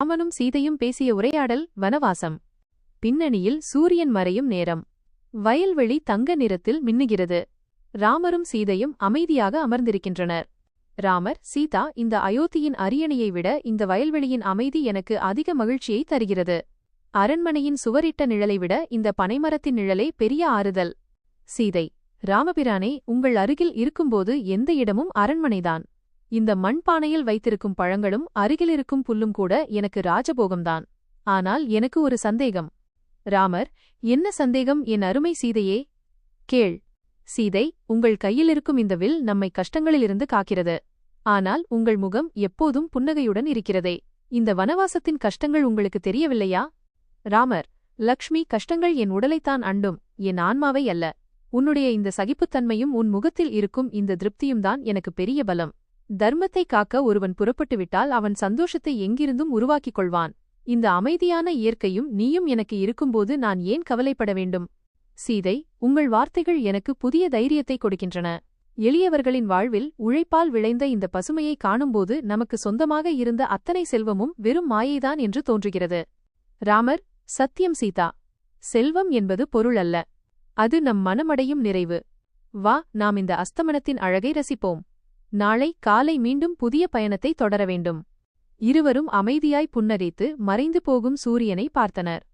ராமனும் சீதையும் பேசிய உரையாடல் வனவாசம். பின்னணியில் சூரியன் மறையும் நேரம். வயல்வெளி தங்க நிறத்தில் மின்னுகிறது. ராமரும் சீதையும் அமைதியாக அமர்ந்திருக்கின்றனர். ராமர் சீதா இந்த அயோத்தியின் அரியணையை விட இந்த வயல்வெளியின் அமைதி எனக்கு அதிக மகிழ்ச்சியை தருகிறது. அரண்மனையின் சுவரிட்ட நிழலை விட இந்த பனைமரத்தின் நிழலே பெரிய ஆறுதல். சீதை ராமபிரானே உங்கள் அருகில் இருக்கும்போது எந்த இடமும் அரண்மனைதான். இந்த மண்பானையில் வைத்திருக்கும் பழங்களும் அருகிலிருக்கும் புல்லும் கூட எனக்கு ராஜபோகம்தான். ஆனால் எனக்கு ஒரு சந்தேகம். ராமர் என்ன சந்தேகம்? என் அருமை சீதையே கேள். சீதை உங்கள் கையிலிருக்கும் இந்த வில் நம்மை கஷ்டங்களிலிருந்து காக்கிறது. ஆனால் உங்கள் முகம் எப்போதும் புன்னகையுடன் இருக்கிறதே. இந்த வனவாசத்தின் கஷ்டங்கள் உங்களுக்கு தெரியவில்லையா? ராமர் லக்ஷ்மி கஷ்டங்கள் என் உடலைத்தான் அண்டும் என் ஆன்மாவை அல்ல. உன்னுடைய இந்த சகிப்புத்தன்மையும் உன் முகத்தில் இருக்கும் இந்த திருப்தியும் தான் எனக்கு பெரிய பலம். தர்மத்தை காக்க ஒருவன் புறப்பட்டுவிட்டால் அவன் சந்தோஷத்தை எங்கிருந்தும் உருவாக்கிக் கொள்வான். இந்த அமைதியான இயற்கையும் நீயும் எனக்கு இருக்கும்போது நான் ஏன் கவலைப்பட வேண்டும்? சீதை உங்கள் வார்த்தைகள் எனக்கு புதிய தைரியத்தை கொடுக்கின்றன. எளியவர்களின் வாழ்வில் உழைப்பால் விளைந்த இந்த பசுமையை காணும்போது நமக்கு சொந்தமாக இருந்த அத்தனை செல்வமும் வெறும் மாயைதான் என்று தோன்றுகிறது. ராமர் சத்தியம் சீதா. செல்வம் என்பது பொருள் அல்ல. அது நம் மனமடையும் நிறைவு. வா நாம் இந்த அஸ்தமனத்தின் அழகை ரசிப்போம். நாளை காலை மீண்டும் புதிய பயணத்தை தொடர வேண்டும். இருவரும் அமைதியாய் புன்னகைத்து மறைந்து போகும் சூரியனை பார்த்தனர்.